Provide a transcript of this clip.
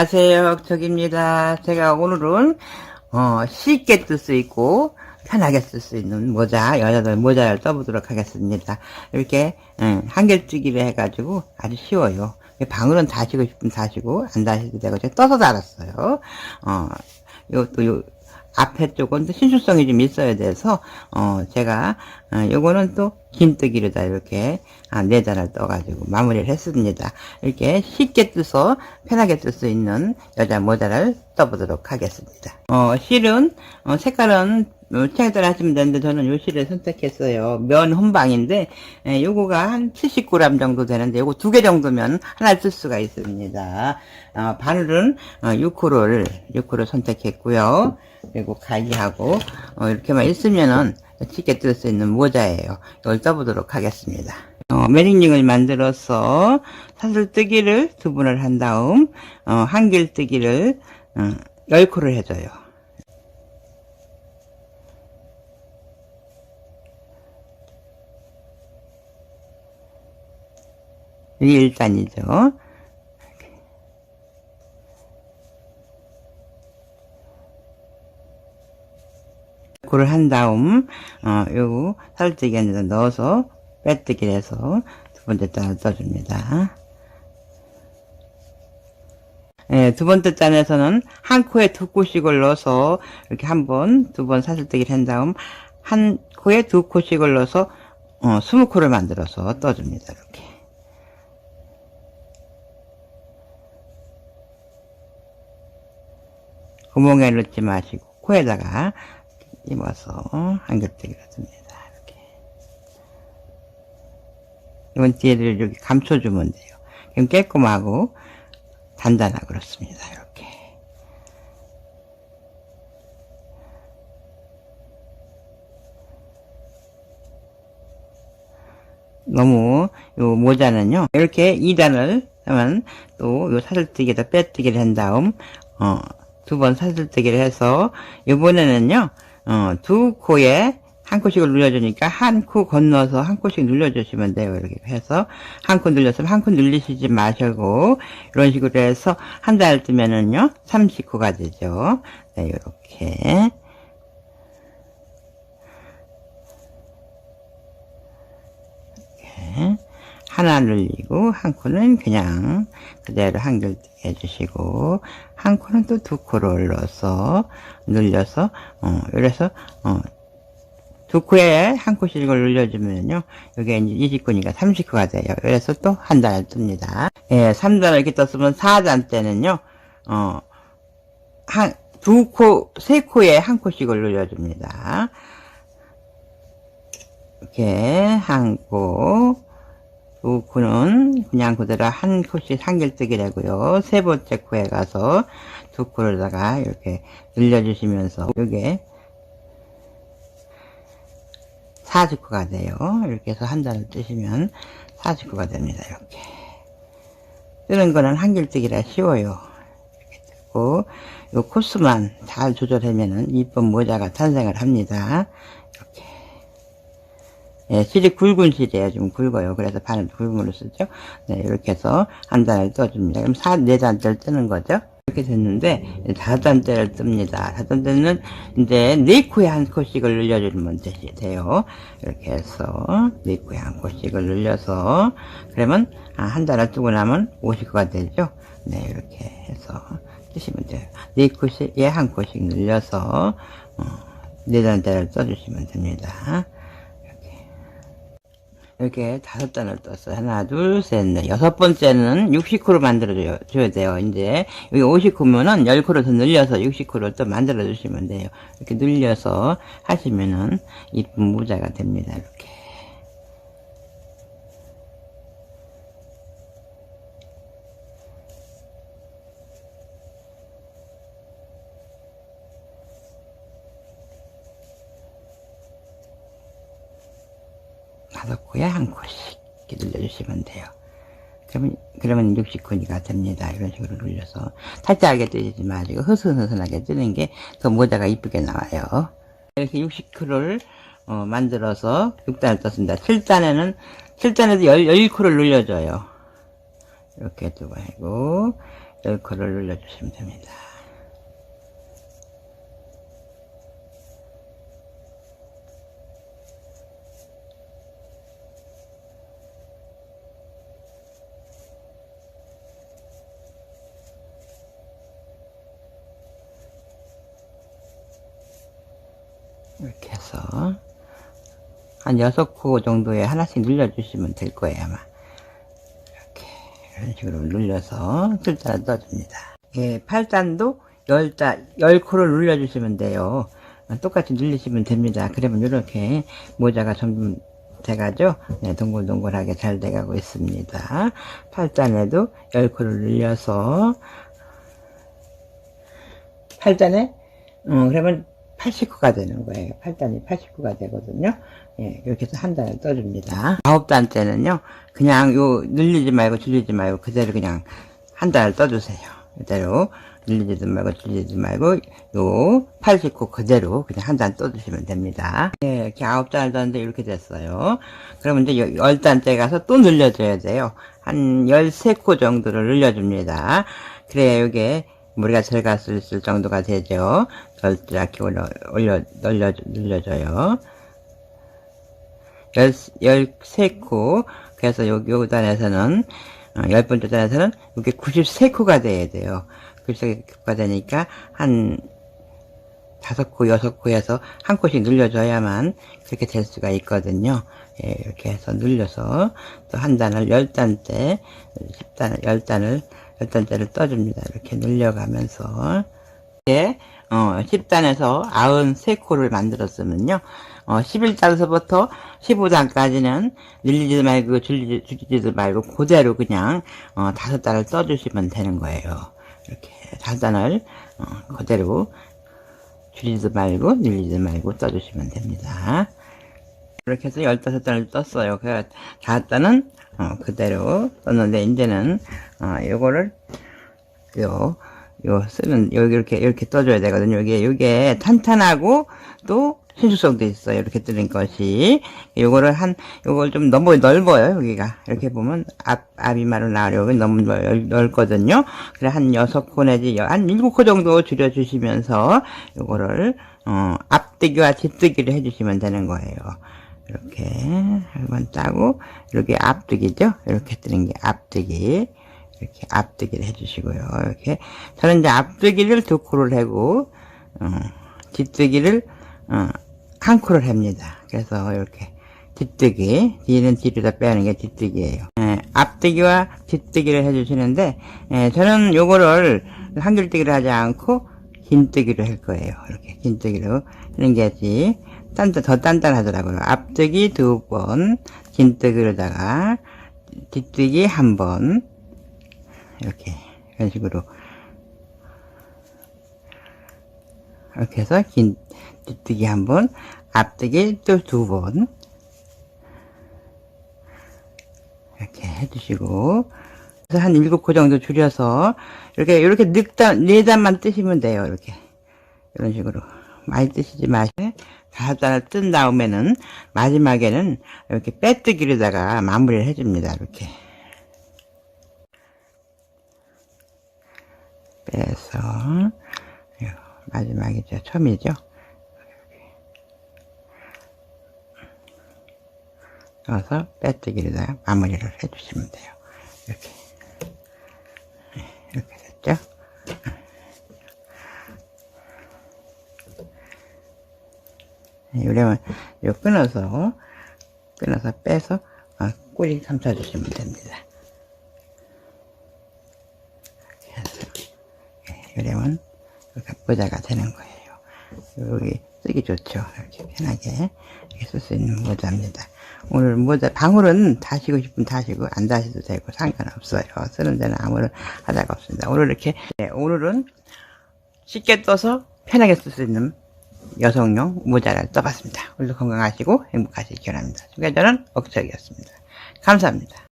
안녕하세요. 혁척입니다. 제가 오늘은, 어, 쉽게 뜰수 있고, 편하게 쓸 수 있는 모자, 여자들 모자를 써보도록 하겠습니다. 이렇게, 음, 한결뜨기를 해가지고 아주 쉬워요. 방울은 다시고 싶으면 다시고, 안 다시도 되고, 제가 떠서 달았어요. 어, 요것도 요, 앞에 쪽은 또 신축성이 좀 있어야 돼서, 어, 제가, 어, 요거는 또 긴뜨기로다 이렇게, 아, 네 잔을 떠가지고 마무리를 했습니다. 이렇게 쉽게 뜨서 편하게 뜰 수 있는 여자 모자를 떠보도록 하겠습니다. 어, 실은, 어, 색깔은, 따라 하시면 되는데 저는 요 실을 선택했어요. 면 혼방인데, 에, 요거가 한 70g 정도 되는데, 요거 두 개 정도면 하나 쓸 수가 있습니다. 어, 바늘은, 어, 6호를, 6호를 선택했고요. 그리고 가위하고, 어, 이렇게만 있으면은 쉽게 뜰 수 있는 모자예요. 이걸 떠보도록 하겠습니다. 어, 매직링을 만들어서 사슬뜨기를 두 분을 한 다음, 어, 한길뜨기를, 어, 10코를 해줘요. 이게 1단이죠. 고를 한 다음 어 요거 살뜨기 안에다 넣어서 빼뜨기를 해서 두 번째 단을 떠줍니다. 예, 두 번째 단에서는 한 코에 두 코씩을 넣어서 이렇게 한 번, 두 번 사슬뜨기를 한 다음 한 코에 두 코씩을 넣어서 어, 스무 코를 만들어서 떠줍니다. 이렇게. 구멍에 넣지 마시고 코에다가 입어서 한 겹대기가 듭니다. 이렇게. 이번 뒤에를 여기 감춰주면 돼요. 그럼 깨끗하고 단단하고 그렇습니다. 이렇게. 너무 요 모자는요 이렇게 2단을 하면 또 요 사슬뜨기에다 빼뜨기를 한 다음 어, 두 번 사슬뜨기를 해서 이번에는요 어, 두 코에 한 코씩을 눌러주니까 한 코 건너서 한 코씩 눌러주시면 돼요. 이렇게 해서 한 코 눌렸으면 한 코 눌리시지 마시고 이런 식으로 해서 한 달 뜨면은요 30코가 되죠. 네, 이렇게 하나 눌리고 한 코는 그냥 그대로 한결뜨기 해주시고 한 코는 또 두 코를 넣어서 눌려서 어 이래서 어 두 코에 한 코씩을 눌려주면요. 여기 이제 20코니까 30코가 돼요. 그래서 또 한 단을 뜹니다. 예 3단을 이렇게 떴으면 4단 때는요 어 한 두 코, 세 코에 한 코씩을 눌려줍니다. 이렇게 한 코, 두 코는 그냥 그대로 한 코씩 한결뜨기 되고요. 세 번째 코에 가서 두 코에다가 이렇게 늘려주시면서 요게 40코가 돼요. 이렇게 해서 한 단을 뜨시면 40코가 됩니다. 이렇게. 뜨는 거는 한결뜨기라 쉬워요. 이렇게 뜨고, 요 코스만 잘 조절하면은 이쁜 모자가 탄생을 합니다. 예, 실이 굵은 실이에요. 좀 굵어요. 그래서 굵은 걸로 쓰죠. 네, 이렇게 해서 한 단을 떠줍니다. 그럼 4, 4단째를 뜨는 거죠. 이렇게 됐는데, 다섯 단째를 뜹니다. 다섯 단째는 이제 네 코에 한 코씩을 늘려주면 되- 돼요. 이렇게 해서 네 코에 한 코씩을 늘려서, 그러면 아, 한 단을 뜨고 나면 50코가 되죠. 네, 이렇게 해서 뜨시면 돼요. 네 코씩에 한 코씩 늘려서, 어, 네 단째를 써주시면 됩니다. 이렇게 다섯 단을 떴어요. 하나, 둘, 셋, 넷. 여섯 번째는 60코로 만들어줘야 줘야 돼요. 이제, 여기 50코면은 10코를 더 늘려서 60코를 또 만들어주시면 돼요. 이렇게 늘려서 하시면은 이쁜 모자가 됩니다. 이렇게. 다섯 코에 한 코씩 이렇게 늘려주시면 돼요. 그러면, 그러면 60코니가 됩니다. 이런 식으로 눌려서. 살짝하게 뜨지 마시고, 흐슨흐슨하게 뜨는 게 더 모자가 이쁘게 나와요. 이렇게 60코를 어, 만들어서 6단을 떴습니다. 7단에는, 7단에도 10, 10코를 눌려줘요. 이렇게 두고 하고, 열코를 눌러주시면 됩니다. 이렇게 해서 한 여섯 코 정도에 하나씩 눌러주시면 될 거예요 아마. 이렇게 이런 식으로 눌려서 술단을 떠줍니다. 예, 팔단도 열단, 열 코를 눌러주시면 돼요. 똑같이 눌리시면 됩니다. 그러면 이렇게 모자가 점점 돼가죠? 네, 동글동글하게 잘 돼가고 있습니다. 팔단에도 열 코를 눌려서 팔단에 어, 그러면 89가 되는 거예요. 8단이 89가 되거든요. 예, 이렇게 해서 한 단을 떠줍니다. 아홉 단 때는요, 그냥 요, 늘리지 말고 줄이지 말고 그대로 그냥 한 단을 떠주세요. 그대로 늘리지도 말고 줄이지 말고 요 89 그대로 그냥 한 단 떠주시면 됩니다. 예, 이렇게 아홉 단을 떠는데 이렇게 됐어요. 그러면 이제 열- 열 단째 가서 또 늘려줘야 돼요. 한 13코 정도를 늘려줍니다. 그래야 이게 머리가 있을 정도가 되죠. 절 이렇게 올려, 올려, 늘려, 늘려줘요. 열, 열세 코. 그래서 요, 요 단에서는, 어, 열 번째 단에서는 이게 93코가 돼야 돼요. 93코가 되니까 한 다섯 코, 여섯 코에서 한 코씩 늘려줘야만 그렇게 될 수가 있거든요. 예, 이렇게 해서 늘려서 또 한 단을 열 단째, 십 단을, 열 단을, 열 단째를 떠줍니다. 이렇게 늘려가면서. 예, 어, 10단에서 93코를 만들었으면요. 어, 11단서부터 15단까지는 늘리지도 말고 줄이지, 줄이지도 말고 그대로 그냥 어, 다섯 단을 떠주시면 되는 거예요. 이렇게 다섯 단을 어, 그대로 줄이지도 말고 늘리지도 말고 떠주시면 됩니다. 이렇게 해서 15단을 떴어요. 그 다섯 단은 어, 그대로 떴는데 이제는 어, 요거를 요, 요 쓰는 여기 이렇게 이렇게 떠줘야 되거든요. 여기 요게 탄탄하고 또 신축성도 있어요. 이렇게 뜨는 것이 요거를 한 요걸 좀 너무 넓어요. 여기가 이렇게 보면 앞 앞이마로 나오려고 너무 넓, 넓거든요. 그래 한 여섯 코 내지 여- 한 일곱 코 정도 줄여주시면서 요거를 어, 앞뜨기와 뒷뜨기를 해주시면 되는 거예요. 이렇게 한 번 따고 이렇게 앞뜨기죠. 이렇게 뜨는 게 앞뜨기. 이렇게 앞뜨기를 해주시고요. 이렇게 저는 이제 앞뜨기를 두 코를 하고 어, 뒷뜨기를 어, 한 코를 합니다. 그래서 이렇게 뒷뜨기 뒤는 뒤로다 빼는 게 뒷뜨기예요. 예, 앞뜨기와 뒷뜨기를 해주시는데 예, 저는 요거를 한줄뜨기를 하지 않고 긴뜨기로 할 거예요. 이렇게 긴뜨기로 하는 게지 단단 더 단단하더라고요. 앞뜨기 두 번, 긴뜨기로다가 뒷뜨기 한 번. 이렇게 이런 식으로 이렇게 해서 긴 뒷뜨기 한 번, 앞뜨기 또 두 번. 이렇게 해주시고 그래서 한 일곱 코 정도 줄여서 이렇게 이렇게 늑단 네 단만 뜨시면 돼요. 이렇게 이런 식으로 많이 뜨시지 마시고 다섯 뜬 다음에는 마지막에는 이렇게 빼뜨기로다가 마무리를 해줍니다. 이렇게 빼서 마지막이죠. 처음이죠. 넣어서 빼뜨기로다가 마무리를 해주시면 돼요. 이렇게 네, 이렇게 됐죠. 이러면 요 끊어서 끊어서 빼서 어, 꼬리 감싸 주시면 됩니다. 예, 이러면 이렇게 모자가 되는 거예요. 여기 쓰기 좋죠. 이렇게 편하게 쓸 수 있는 모자입니다. 오늘 모자 방울은 다시고 싶으면 다시고 안 다셔도 되고 상관없어요. 쓰는 데는 아무런 하자가 없습니다. 오늘 이렇게 네, 오늘은 쉽게 떠서 편하게 쓸 수 있는 여성용 모자를 떠봤습니다. 오늘도 건강하시고 행복하시기 바랍니다. 소개자는 억석이었습니다. 감사합니다.